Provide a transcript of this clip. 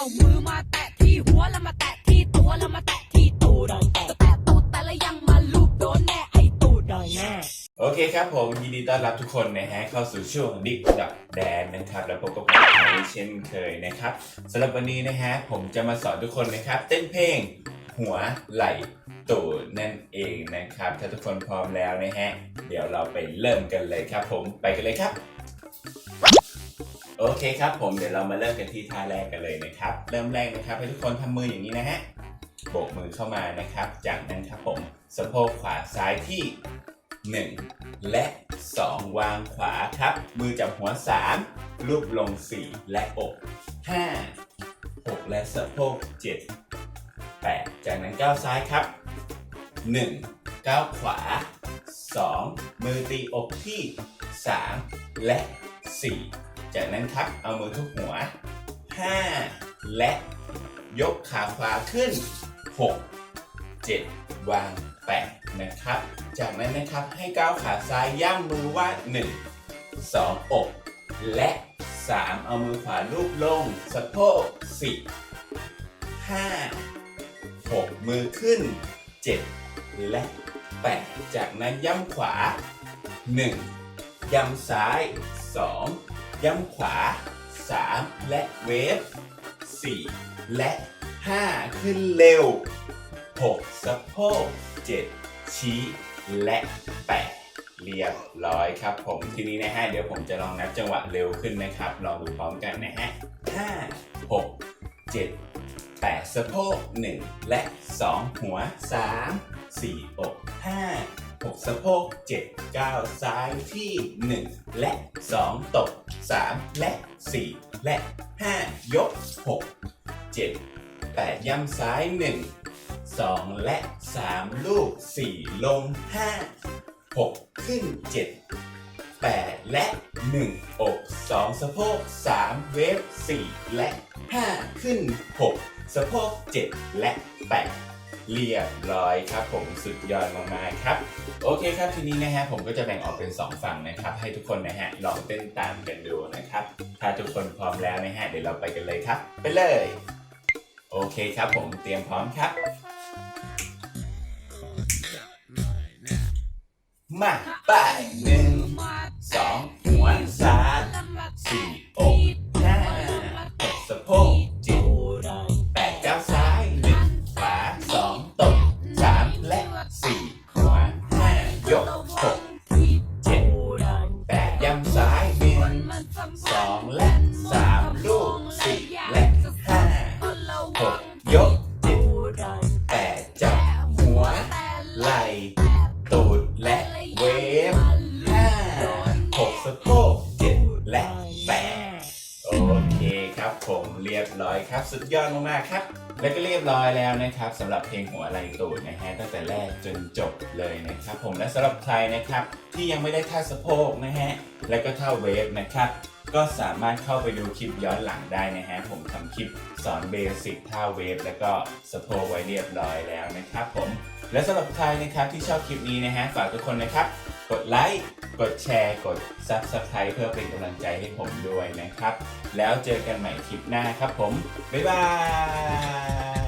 เอามือมาแตะที่หัวแล้วมาแตะที่ตัวแล้วมาแตะที่ตูดจะแตะตูดแต่ละยังมาลูบโดนแน่ไอตูดได้แน่โอเคครับผมยินดีต้อนรับทุกคนนะฮะเข้าสู่ช่วงดิกดักแดนนะครับ แล้วพบกับผมเช่นเคยนะครับสำหรับวันนี้นะฮะผมจะมาสอนทุกคนนะครับ เต้นเพลงหัวไหล่ตูดนั่นเองนะครับ ถ้าทุกคนพร้อมแล้วนะฮะเดี๋ยวเราไปเริ่มกันเลยครับผมไปกันเลยครับ โอเคครับผมเดี๋ยวเรามาเริ่มกันที่ท่าแรกกันเลยนะครับ เริ่มแรกนะครับให้ทุกคนทำมืออย่างนี้นะฮะโบกมือเข้ามานะครับ จากนั้นครับผมสะโพกขวาซ้ายที่ 1 และ 2 วางขวาครับ มือจับหัว 3 รูปลง 4 และอก 5 6 และสะโพก 7 8 จากนั้นก้าวซ้ายครับ 1 ก้าวขวา 2 มือตีอกที่ 3 และ 4 จากนั้นครับเอามือทุบหัว 5 และยกขาขวาขึ้น 6 7 วาง 8 นะครับ จากนั้นนะครับให้ก้าวขาซ้ายย่ำมือว่า 1 2 อกและ 3 เอามือขวาลูบลง สะโพก4 5 6 มือขึ้น 7 และ 8 จากนั้นย่ำขวา 1 ย่ำซ้าย 2 ย่ำขวา 3 และเวฟ 4 และ 5 ขึ้นเร็ว 6 สะโพก 7 ชี้และ 8 เรียบร้อยครับผมทีนี้นะฮะ เดี๋ยวผมจะลองนับจังหวะเร็วขึ้นนะครับ ลองดูพร้อมกันนะฮะ 5 6 7 8 สะโพก 1 และ 2 หัว 3 4อก5 6สะโพก7 9ซ้ายที่ 1 และ 2 ตก 3 และ 4 และ 5 ยก 6 7 8 ย่ำซ้าย 1 2 และ 3 ลูก 4 ลง 5 6 ขึ้น 7 8 และ 1 อก 2 สะโพก 3 เวฟ 4 และ 5 ขึ้น 6 สะโพก 7 และ 8 เรียบร้อยครับผมสุดยอดมากๆครับ โอเคครับทีนี้นะฮะผมก็จะแบ่งออกเป็น 2 ฝั่งนะครับ ให้ทุกคนนะฮะลองเต้นตามกันดูนะครับ ถ้าทุกคนพร้อมแล้วนะฮะเดี๋ยวเราไปกันเลยครับ ไปเลย โอเคครับผมเตรียมพร้อมครับ มาไปหนึ่งสองหัวสามสี่ ยบร้อยครับสุดยอดมากๆครับ และก็เรียบร้อยแล้วนะครับสำหรับเพลงหัวไหล่ตูดนะฮะตั้งแต่แรกจนจบเลยนะครับ ผมและสำหรับใครนะครับ ที่ยังไม่ได้ท่าสะโพกนะฮะและก็ท่าเวฟนะครับก็สามารถเข้าไปดูคลิปย้อนหลังได้นะฮะ ผมทำคลิปสอนเบสิกท่าเวฟแล้วก็สะโพกไว้เรียบร้อยแล้วนะครับผม และสำหรับใครนะครับที่ชอบคลิปนี้นะฮะฝากทุกคนนะครับ กดไลค์กดแชร์กด Subscribe เพื่อเป็นกำลังใจให้ผมด้วยนะครับ แล้วเจอกันใหม่คลิปหน้าครับผม บ๊ายบาย